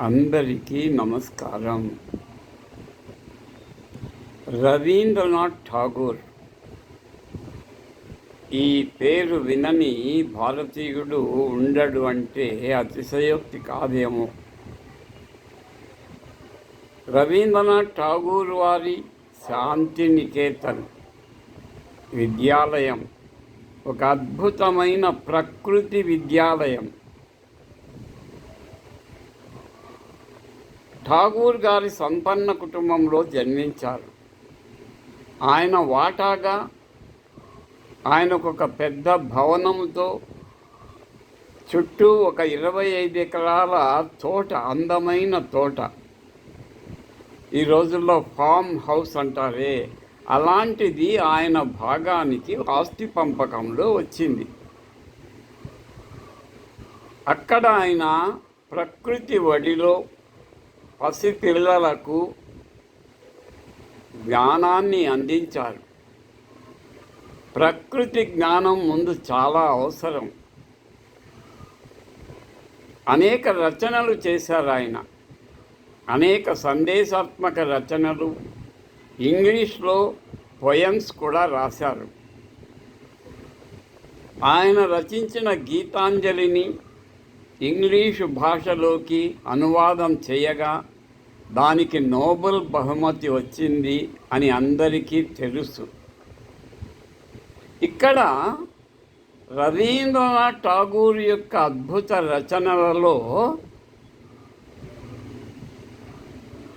అందరికీ నమస్కారం. రవీంద్రనాథ్ ఠాగూర్. ఈ పేరు వినని భారతీయుడు ఉండడు అంటే అతిశయోక్తి కాదేమో. రవీంద్రనాథ్ ఠాగూర్ వారి శాంతినికేతన్ విద్యాలయం. ఒక అద్భుతమైన ప్రకృతి విద్యాలయం. ఠాగూర్ గారి సంపన్న కుటుంబంలో జన్మించారు. ఆయన వాటాగా ఆయనకు ఒక పెద్ద భవనంతో చుట్టూ ఒక ఇరవై ఐదు ఎకరాల తోట అందమైన తోట. ఈ రోజుల్లో ఫామ్ హౌస్ అంటారే. అలాంటిది ఆయన భాగానికి ఆస్తి పంపకంలో వచ్చింది. అక్కడ ఆయన ప్రకృతి వడిలో పసిపిల్లలకు జ్ఞానాన్ని అందించారు ప్రకృతి జ్ఞానం ముందు చాలా అవసరం. అనేక రచనలు చేశారు ఆయన. అనేక సందేశాత్మక రచనలు ఇంగ్లీష్లో పొయమ్స్ కూడా రాశారు. ఆయన రచించిన గీతాంజలిని ఇంగ్లీషు భాషలోకి అనువాదం చేయగా దానికి నోబెల్ బహుమతి వచ్చింది అని అందరికీ తెలుసు. ఇక్కడ రవీంద్రనాథ్ ఠాగూర్ యొక్క అద్భుత రచనలలో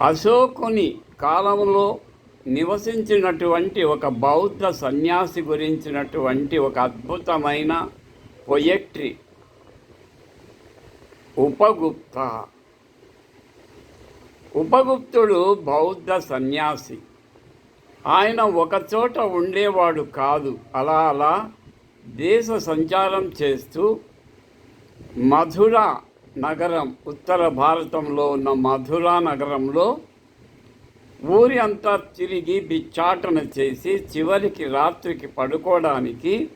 అశోకుని కాలంలో నివసించినటువంటి ఒక బౌద్ధ సన్యాసి గురించినటువంటి ఒక అద్భుతమైన పొయెట్రీ ఉపగుప్త. ఉపగుప్తుడు బౌద్ధ సన్యాసి. ఆయన ఒకచోట ఉండేవాడు కాదు. అలా అలా దేశ సంచారం చేస్తూ మధుర నగరం ఉత్తర భారతంలో ఉన్న మధుర నగరంలో ఊరి అంతా తిరిగి బిచ్చాటన చేసి చివరికి రాత్రికి పడుకోవడానికి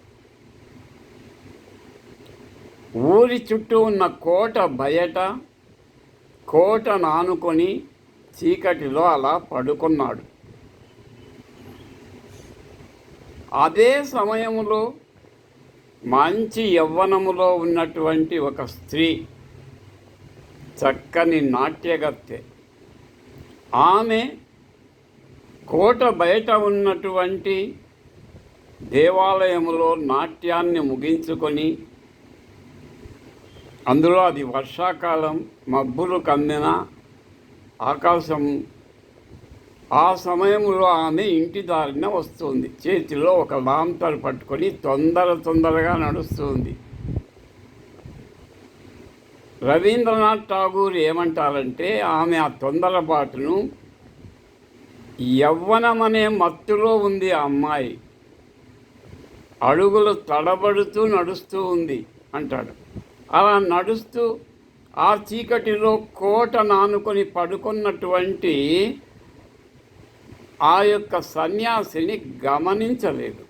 ఊరి చుట్టూ ఉన్న కోట బయట కోట నానుకొని చీకటిలో అలా పడుకున్నాడు. అదే సమయంలో మంచి యవ్వనములో ఉన్నటువంటి ఒక స్త్రీ చక్కని నాట్యగత్తె. ఆమె కోట బయట ఉన్నటువంటి దేవాలయములో నాట్యాన్ని ముగించుకొని అందులో అది వర్షాకాలం మబ్బులు కమ్మిన ఆకాశం ఆ సమయంలో ఆమె ఇంటి దారిన వస్తుంది. చేతిలో ఒక లాంతర్ పట్టుకొని తొందర తొందరగా నడుస్తుంది. రవీంద్రనాథ్ ఠాగూర్ ఏమంటారంటే ఆమె ఆ తొందరపాటును యవ్వనమనే మత్తులో ఉంది ఆ అమ్మాయి. అడుగులు తడబడుతూ నడుస్తూ ఉంది అంటాడు. అలా నడుస్తూ ఆ చీకటిలో కోట నానుకొని పడుకున్నటువంటి ఆ యొక్క సన్యాసిని గమనించలేదు.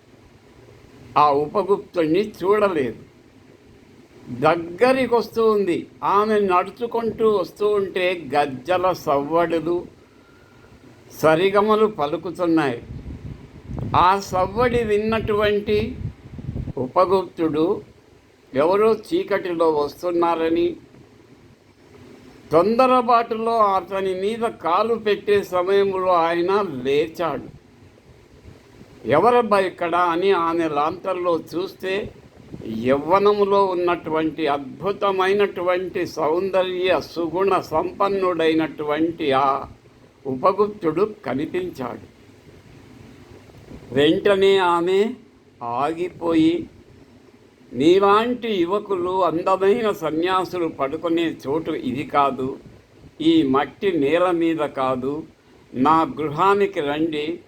ఆ ఉపగుప్తుణ్ణి చూడలేదు. దగ్గరికి వస్తూ ఉంది. ఆమె నడుచుకుంటూ వస్తూ ఉంటే గజ్జల సవ్వడులు సరిగమలు పలుకుతున్నాయి. ఆ సవ్వడి విన్నటువంటి ఉపగుప్తుడు ఎవరో చీకటిలో వస్తున్నారని తొందరపాటులో అతని మీద కాలు పెట్టే సమయంలో ఆయన లేచాడు. ఎవరబ్బా ఇక్కడ అని ఆమె లాంతర్లో చూస్తే యవ్వనములో ఉన్నటువంటి అద్భుతమైనటువంటి సౌందర్య సుగుణ సంపన్నుడైనటువంటి ఆ ఉపగుప్తుడు కనిపించాడు. వెంటనే ఆమె ఆగిపోయి నీలాంటి యువకులు అందమైన సన్యాసులు పడుకునే చోటు ఇది కాదు. ఈ మట్టి నేల మీద కాదు. నా గృహానికి రండి.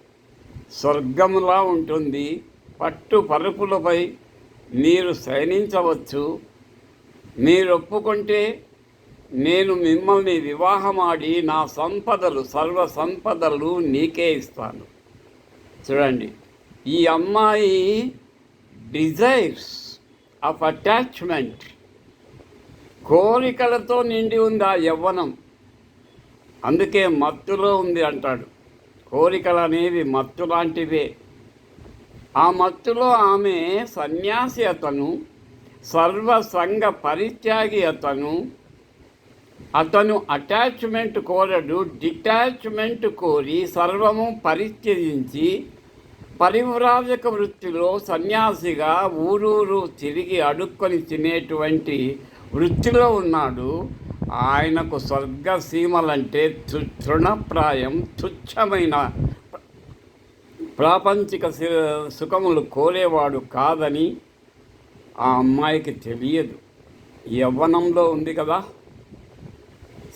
స్వర్గములా ఉంటుంది. పట్టు పరుపులపై మీరు శయనించవచ్చు. మీరు ఒప్పుకుంటే నేను మిమ్మల్ని వివాహమాడి నా సంపదలు సర్వ సంపదలు నీకే ఇస్తాను. చూడండి. ఈ అమ్మాయి డిజైర్స్. ఆఫ్ అటాచ్మెంట్ కోరికలతో నిండి ఉంది ఆ యవ్వనం. అందుకే మత్తులో ఉంది అంటాడు. కోరికలు అనేవి మత్తు లాంటివే. ఆ మత్తులో ఆమె సన్యాసి అతను సర్వసంగ పరిత్యాగి అతను. అతను అటాచ్మెంట్ కోరడు డిటాచ్మెంట్ కోరి సర్వము పరిత్యజించి పరివ్రాజక వృత్తిలో సన్యాసిగా ఊరూరు తిరిగి అడుక్కొని తినేటువంటి వృత్తిలో ఉన్నాడు. ఆయనకు స్వర్గ సీమలంటే తృ- తృణప్రాయం తుచ్చమైన ప్రాపంచిక సుఖములు కోరేవాడు కాదని ఆ అమ్మాయికి తెలియదు. యవ్వనంలో ఉంది కదా.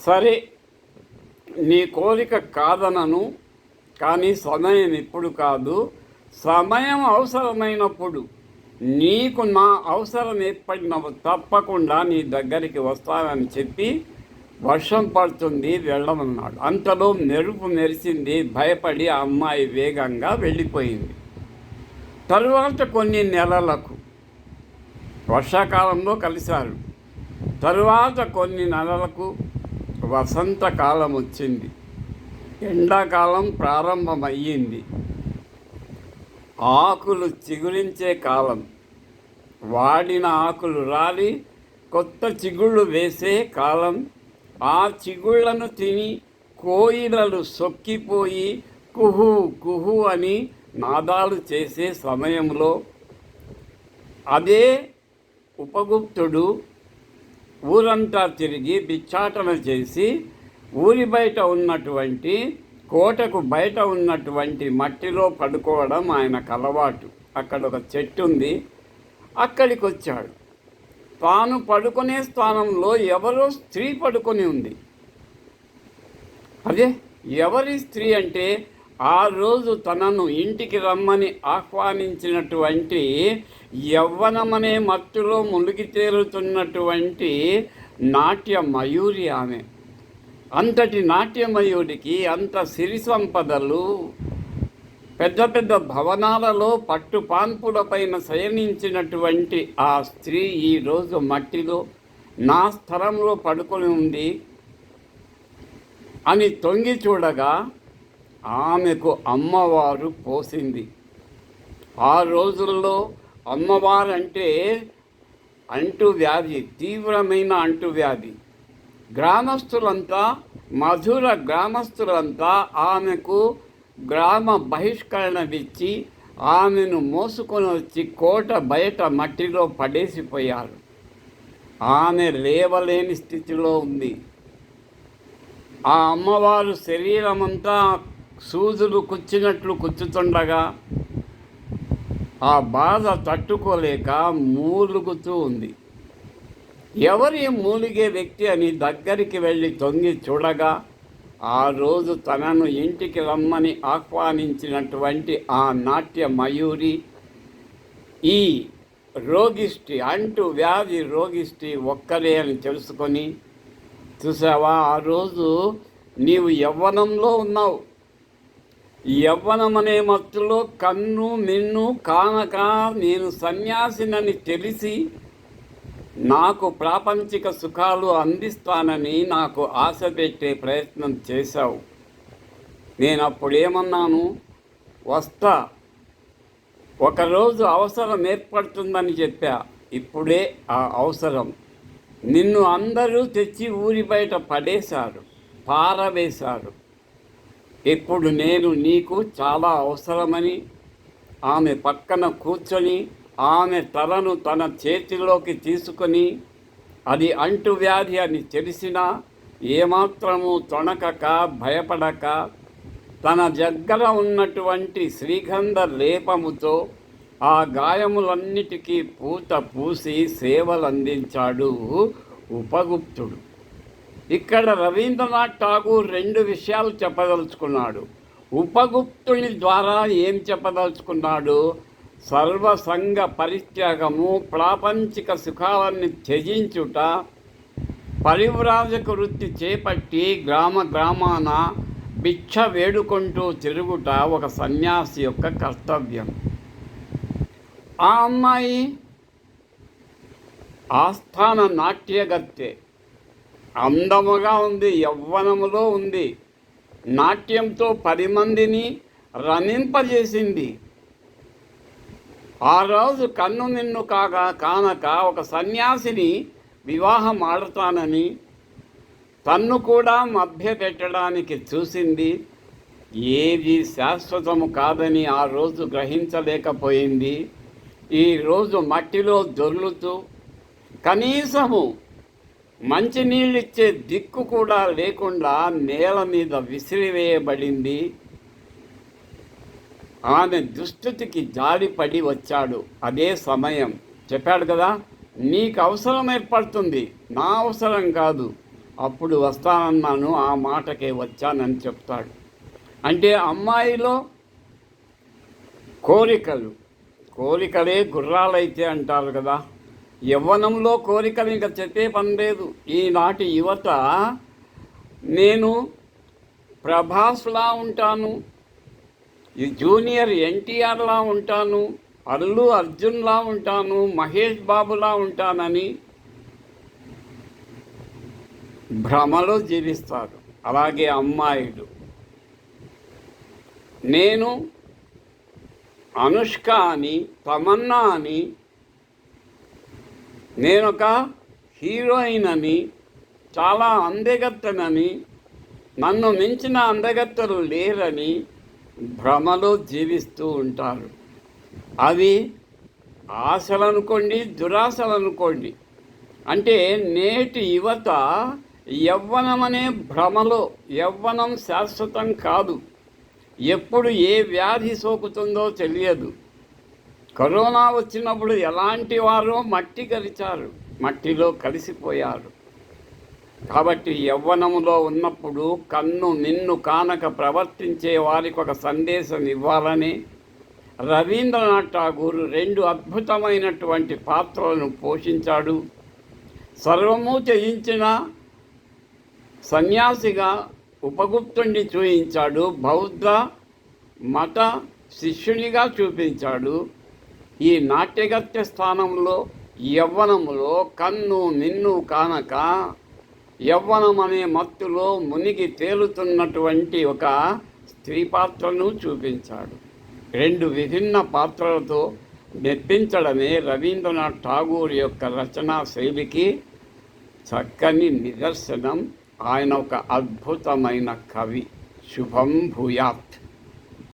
సరే నీ కోరిక కాదనను కానీ సమయం ఇప్పుడు కాదు. సమయం అవసరమైనప్పుడు నీకు నా అవసరం ఏర్పడినప్పుడు తప్పకుండా నీ దగ్గరికి వస్తానని చెప్పి వర్షం పడుతుంది వెళ్ళమన్నాడు. అంతలో మెరుపు మెరిసింది భయపడి ఆ అమ్మాయి వేగంగా వెళ్ళిపోయింది. తరువాత కొన్ని నెలలకు వర్షాకాలంలో కలిశారు. తరువాత కొన్ని నెలలకు వసంతకాలం వచ్చింది. ఎండాకాలం ప్రారంభమయ్యింది. ఆకులు చిగురించే కాలం. వాడిన ఆకులు రాలి కొత్త చిగుళ్ళు వేసే కాలం. ఆ చిగుళ్ళను తిని కోయిలలు సొక్కిపోయి కుహు కుహు అని నాదాలు చేసే సమయంలో అదే ఉపగుప్తుడు ఊరంతా తిరిగి బిచ్చాటన చేసి ఊరి బయట ఉన్నటువంటి కోటకు బయట ఉన్నటువంటి మట్టిలో పడుకోవడం ఆయనకు అలవాటు అక్కడ ఒక చెట్టు ఉంది. అక్కడికి వచ్చాడు. తాను పడుకునే స్థానంలో ఎవరో స్త్రీ పడుకొని ఉంది. అదే ఎవరి స్త్రీ అంటే ఆ రోజు తనను ఇంటికి రమ్మని ఆహ్వానించినటువంటి యవ్వనమనే మత్తులో మునిగి తేలుతున్నటువంటి నాట్య మయూరి ఆమె. అంతటి నాట్యమయుడికి అంత సిరి సంపదలు పెద్ద పెద్ద భవనాలలో పట్టు పాన్పులపైన శయనించినటువంటి ఆ స్త్రీ ఈరోజు మట్టిలో నా స్థలంలో పడుకొని ఉంది అని తొంగి చూడగా ఆమెకు అమ్మవారు పోసింది. ఆ రోజుల్లో అమ్మవారంటే అంటువ్యాధి తీవ్రమైన అంటువ్యాధి. గ్రామస్తులంతా మధుర గ్రామస్తులంతా ఆమెకు గ్రామ బహిష్కరణ ఇచ్చి ఆమెను మోసుకొని వచ్చి కోట బయట మట్టిలో పడేసిపోయారు. ఆమె లేవలేని స్థితిలో ఉంది. ఆ అమ్మవారు శరీరమంతా సూదులు కుచ్చినట్లు కుచ్చుతుండగా ఆ బాధ తట్టుకోలేక మూలుగుతూ ఉంది. ఎవరి మూలిగే వ్యక్తి అని దగ్గరికి వెళ్ళి తొంగి చూడగా ఆ రోజు తనను ఇంటికి రమ్మని ఆహ్వానించినటువంటి ఆ నాట్య మయూరి ఈ రోగిష్టి అంటూ వ్యాధి రోగిష్టి ఒక్కరే అని తెలుసుకొని చూసావా ఆ రోజు నీవు యవ్వనంలో ఉన్నావు. యవ్వనం అనే మత్తులో కన్ను మిన్ను కానక నేను సన్యాసినని తెలిసి నాకు ప్రాపంచిక సుఖాలు అందిస్తానని నాకు ఆశ పెట్టే ప్రయత్నం చేశావు. నేను అప్పుడు ఏమన్నాను వస్తా. ఒకరోజు అవసరం ఏర్పడుతుందని చెప్పా. ఇప్పుడే ఆ అవసరం. నిన్ను అందరూ తెచ్చి ఊరి బయట పడేశారు పారవేశారు. ఇప్పుడు నేను నీకు చాలా అవసరమని ఆమె పక్కన కూర్చొని ఆమె తలను తన చేతిలోకి తీసుకొని అది అంటువ్యాధి అని తెలిసినా ఏమాత్రము తొణకక భయపడక తన దగ్గర ఉన్నటువంటి శ్రీగంధ లేపముతో ఆ గాయములన్నిటికీ పూత పూసి సేవలందించాడు ఉపగుప్తుడు. ఇక్కడ రవీంద్రనాథ్ ఠాగూర్ రెండు విషయాలు చెప్పదలుచుకున్నాడు. ఉపగుప్తుని ద్వారా ఏం చెప్పదలుచుకున్నాడు? సర్వసంగ పరిత్యాగము ప్రాపంచిక సుఖాలన్నీ త్యజించుట పరివ్రాజక వృత్తి చేపట్టి గ్రామ గ్రామాన భిక్ష వేడుకుంటూ తిరుగుట ఒక సన్యాసి యొక్క కర్తవ్యం. ఆ అమ్మాయి ఆస్థాన నాట్యగత్తె. అందముగా ఉంది యవ్వనములో ఉంది. నాట్యంతో పది మందిని రణింపజేసింది ఆ రోజు కన్ను నిన్ను కాగా కానక ఒక సన్యాసిని వివాహం ఆడతానని తన్ను కూడా మభ్య పెట్టడానికి చూసింది. ఏది శాశ్వతము కాదని ఆ రోజు గ్రహించలేకపోయింది. ఈరోజు మట్టిలో దొర్లుతూ కనీసము మంచినీళ్ళిచ్చే దిక్కు కూడా లేకుండా నేల మీద విసిరివేయబడింది. ఆమె దుస్థితికి జారిపడి వచ్చాడు. అదే సమయం. చెప్పాడు కదా నీకు అవసరం ఏర్పడుతుంది. నా అవసరం కాదు. అప్పుడు వస్తానన్నాను ఆ మాటకే వచ్చానని చెప్తాడు. అంటే అమ్మాయిలో కోరికలు. కోరికలే గుర్రాలైతే అంటారు కదా. యవ్వనంలో కోరికలు ఇంకా చెప్పే పని లేదు. ఈనాటి యువత నేను ప్రభాస్లా ఉంటాను. జూనియర్ ఎన్టీఆర్లా ఉంటాను అల్లు అర్జున్లా ఉంటాను మహేష్ బాబులా ఉంటానని భ్రమలో జీవిస్తారు. అలాగే అమ్మాయిలు. నేను అనుష్క అని తమన్నా అని నేనొక హీరోయిన్ అని చాలా అందగత్తనని నన్ను మించిన అందగత్తలు లేరని భ్రమలో జీవిస్తూ ఉంటారు. అవి ఆశలు అనుకోండి దురాశలు అనుకోండి అంటే నేటి యువత యవ్వనం అనే భ్రమలో యవ్వనం శాశ్వతం కాదు. ఎప్పుడు ఏ వ్యాధి సోకుతుందో తెలియదు. కరోనా వచ్చినప్పుడు ఎలాంటి వారో మట్టి గరిచారు మట్టిలో కలిసిపోయారు. కాబట్టి యవ్వనములో ఉన్నప్పుడు కన్ను నిన్ను కానక ప్రవర్తించే వారికి ఒక సందేశం ఇవ్వాలని రవీంద్రనాథ్ ఠాగూర్ రెండు అద్భుతమైనటువంటి పాత్రలను పోషించాడు. సర్వము త్యజించిన సన్యాసిగా ఉపగుప్తుణ్ణి చూపించాడు బౌద్ధ మత శిష్యునిగా చూపించాడు. ఈ నాట్యగత్య స్థానంలో యవ్వనములో కన్ను నిన్ను కానక యవ్వనం అనే మత్తులో మునిగి తేలుతున్నటువంటి ఒక స్త్రీ పాత్రను చూపించాడు. రెండు విభిన్న పాత్రలతో మెప్పించడమే రవీంద్రనాథ్ ఠాగూర్ యొక్క రచనా శైలికి చక్కని నిదర్శనం. ఆయన ఒక అద్భుతమైన కవి. శుభం భూయాత్.